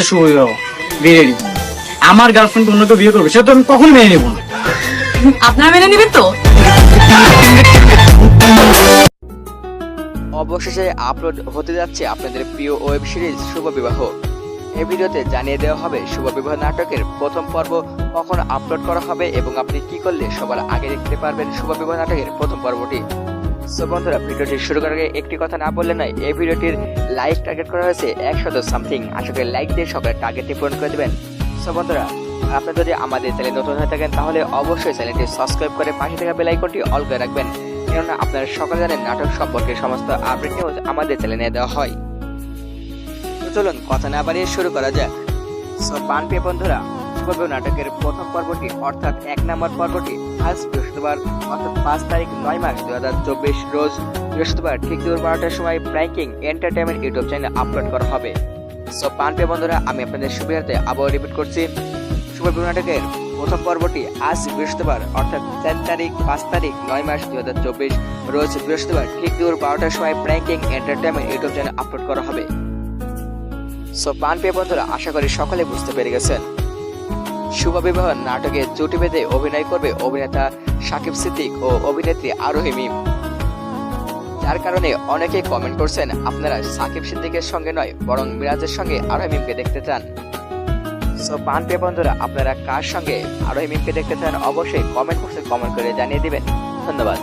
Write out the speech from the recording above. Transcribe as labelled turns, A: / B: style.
A: শুভ বিবাহ বিয়ে আমার গার্লফ্রেন্ড অন্য কেউ বিয়ে করবে সেটা তো আমি কখন মেনে নেব না।
B: আপনারা মেনে নেবেন তো?
C: অবশেষে আপলোড হতে যাচ্ছে আপনাদের প্রিয় ওয়েব সিরিজ শুভ বিবাহ এই ভিডিওতে জানিয়ে দেওয়া হবে শুভ বিবাহ নাটকের প্রথম পর্ব কখন আপলোড করা হবে এবং আপনি কি করলে সবার আগে দেখতে পারবেন শুভ বিবাহ নাটকের প্রথম পর্বটি। সো বন্ধুরা, ভিডিওটি শুরু করার আগে একটি কথা না বললে নয়, এই ভিডিওটির লাইক টার্গেট করা হয়েছে একশত সামথিং আশা করি লাইক দিয়ে সবার টার্গেটটি পূরণ করে দেবেন। সো বন্ধুরা, আপনি যদি আমাদের চ্যানেল নতুন হয়ে থাকেন, তাহলে অবশ্যই চ্যানেলটি সাবস্ক্রাইব করে পাশে থাকা বেল আইকনটি অল করে রাখবেন। কেননা আপনারা সকলে জানেন, নাটক সম্পর্কে সমস্ত আপডেট নিউজ আমাদের চ্যানেলে দেওয়া হয়। চলুন, কথা না বাড়িয়ে শুরু করা যাক। সো পান পেয়ে বন্ধুরা শুভ নাটকের প্রথম পর্বটি, অর্থাৎ এক নম্বর পর্বটি, আজ বৃহস্পতিবার, অর্থাৎ পাঁচ তারিখ নয় মাস দু হাজার চব্বিশ রোজ বৃহস্পতিবার, ঠিক দুপুর বারোটার সময় ব্র্যাঙ্কিং এন্টারটেনমেন্ট ইউটিউব চ্যানেলে আপলোড করা হবে। সো পান পেয়ে বন্ধুরা, আমি আপনাদের সুবিধার্থে আবার রিপিট করছি। শুভ নাটকের প্রথম পর্বটি আজ বৃহস্পতিবার, অর্থাৎ চার তারিখ, পাঁচ তারিখ নয় মাস দুই হাজার চব্বিশ রোজ বৃহস্পতিবার, ঠিক দুপুর বারোটার সময় ব্র্যাঙ্কিং এন্টারটেনমেন্ট ইউটিউব চ্যানেল আপলোড করা হবে। সো পান পেয়ে বন্ধুরা, আশা করি সকলে বুঝতে পেরে গেছেন। শুভ বিবাহ নাটকে জুটি বেঁধে অভিনয় করবে অভিনেতা সাকিব সিদ্দিক ও অভিনেত্রী আরোহী মিম। যার কারণে অনেকেই কমেন্ট করছেন, আপনারা সাকিব সিদ্দিকের সঙ্গে নয়, বরং মিরাজের সঙ্গে আরোহী মিমকে দেখতে চান। সো পান পেয়ে বন্ধুরা, আপনারা কার সঙ্গে আরোহী মিমকে দেখতে চান? অবশ্যই কমেন্ট বক্সে কমেন্ট করে জানিয়ে দিবেন। ধন্যবাদ।